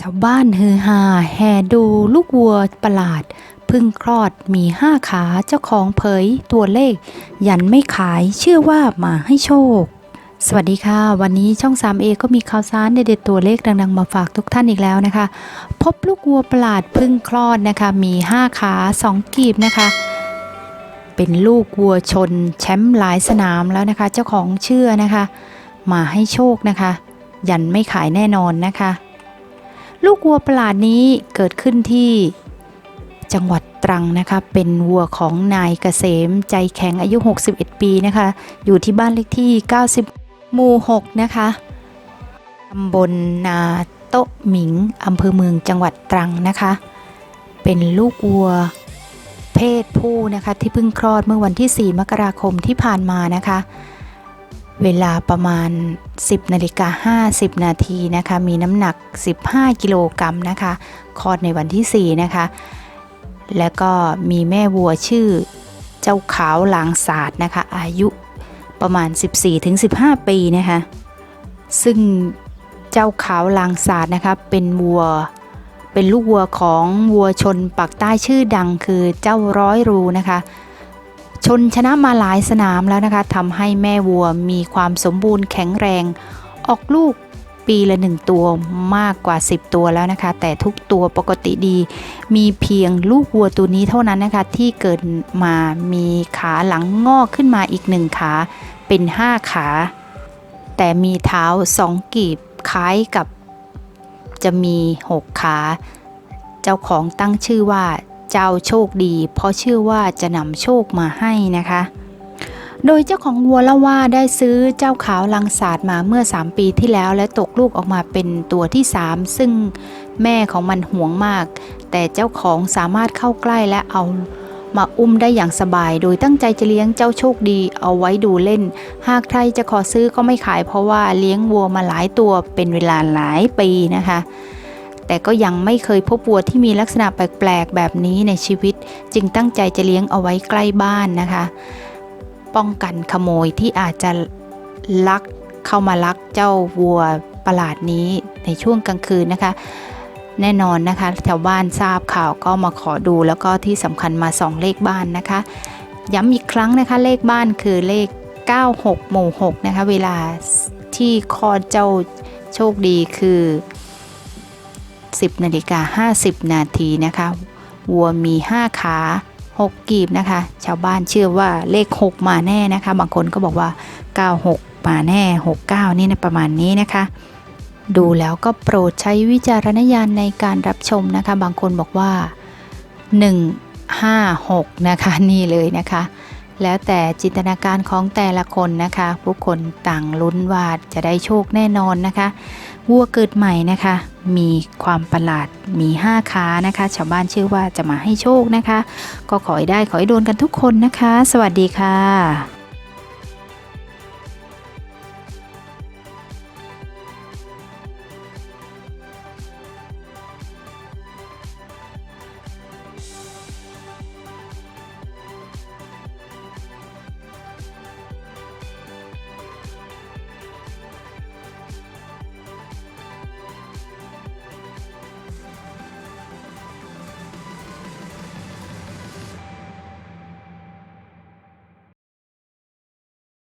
ชาวบ้านฮือฮาแห่ดูลูกวัวประหลาด พึ่งคลอดมีห้าขาเจ้าของเผยตัวเลข ยันไม่ขายเชื่อว่ามาให้โชค สวัสดีค่ะ วันนี้ช่อง 3A ก็มีข่าวสารเด็ดๆตัวเลขดังๆ มาฝากทุกท่านอีกแล้วนะคะ พบลูกวัวประหลาดพึ่งคลอดนะคะ มี 5 ขา 2 กีบนะคะเป็นลูกวัวชนแชมป์หลายสนามแล้วนะคะ เจ้าของเชื่อนะคะ มาให้โชคนะคะ ยันไม่ขายแน่นอนนะคะ ลูกวัวประหลาดนี้เกิดขึ้นที่จังหวัดตรังนะคะ เป็นวัวของนายเกษมใจแข็งอายุ 61 ปีนะคะ อยู่ที่บ้านเลขที่ 90 หมู่ 6 นะคะตำบลนาโตะหมิงอำเภอเมืองจังหวัดตรังนะคะ เป็นลูกวัวเพศผู้นะคะที่เพิ่งคลอดเมื่อวันที่ 4 มกราคมที่ผ่านมานะคะ เวลาประมาณ 10นาฬิกา50 นาทีนะคะ มีน้ำหนัก 15 กิโลกรัมนะคะ คลอดในวันที่ 4 นะคะ แล้วก็มีแม่วัวชื่อเจ้าขาวหลางศาสตร์นะคะ อายุประมาณ 14-15 ปีนะคะ ซึ่งเจ้าขาวลางศาสตร์นะคะ เป็นวัว เป็นลูกวัวของวัวชนปักใต้ชื่อดังคือเจ้าร้อยรูนะคะ ชนชนะมาหลายสนามแล้วนะคะทำให้แม่วัวมีความสมบูรณ์แข็งแรง ออกลูกปีละหนึ่งตัวมากกว่า 10 ตัวแล้วนะคะ แต่ทุกตัวปกติดี มีเพียงลูกวัวตัวนี้เท่านั้นนะคะ ที่เกิดมามีขาหลังงอกขึ้นมาอีกหนึ่งขาเป็น 5 ขา แต่มีเท้าสองกีบคล้ายกับจะมี 6 ขา เจ้าของตั้งชื่อว่า เจ้าโชคดี เพราะเชื่อว่าจะนำโชคมาให้นะคะ โดยเจ้าของวัวเล่าว่าได้ซื้อเจ้าขาวลังศาสตร์มาเมื่อ 3 ปีที่แล้ว และตกลูกออกมาเป็นตัวที่ 3 ซึ่งแม่ของมันห่วงมาก แต่เจ้าของสามารถเข้าใกล้และเอามาอุ้มได้อย่างสบาย โดยตั้งใจจะเลี้ยงเจ้าโชคดีเอาไว้ดูเล่น หากใครจะขอซื้อก็ไม่ขายเพราะว่าเลี้ยงวัวมาหลายตัวเป็นเวลาหลายปีนะคะ แต่ก็ยังไม่เคยพบวัวที่มีลักษณะแปลกๆแบบนี้ในชีวิต จึงตั้งใจจะเลี้ยงเอาไว้ใกล้บ้านนะคะ ป้องกันขโมยที่อาจจะลักเข้ามาลักเจ้าวัวประหลาดนี้ในช่วงกลางคืนนะคะ แน่นอนนะคะแถวบ้านทราบข่าวก็มาขอดูแล้วก็ที่สำคัญมาส่องเลขบ้านนะคะ ย้ำอีกครั้งนะคะเลขบ้านคือเลข 96 หมู่ 6 นะคะ เวลาที่คลอดเจ้าโชคดีคือ 10นาฬิกา50 นาทีนะคะ วัวมี 5 ขา 6 กีบนะคะ ชาวบ้านเชื่อว่าเลข 6 มาแน่นะคะ บางคนก็บอกว่า 96 มาแน่ 69 นี่นะประมาณนี้นะคะ ดูแล้วก็โปรดใช้วิจารณญาณในการรับชมนะคะ บางคนบอกว่า 156 นะคะ นี่เลยนะคะ แล้วแต่จินตนาการของแต่ละคนนะคะผู้คนต่างลุ้นว่าจะได้โชคแน่นอนนะคะวัวเกิดใหม่นะคะ มีความประหลาดมี 5ขานะคะชาวบ้านเชื่อว่าจะมาให้โชคนะคะ ก็ขอให้ได้ขอให้โดนกันทุกคนนะคะ สวัสดีค่ะ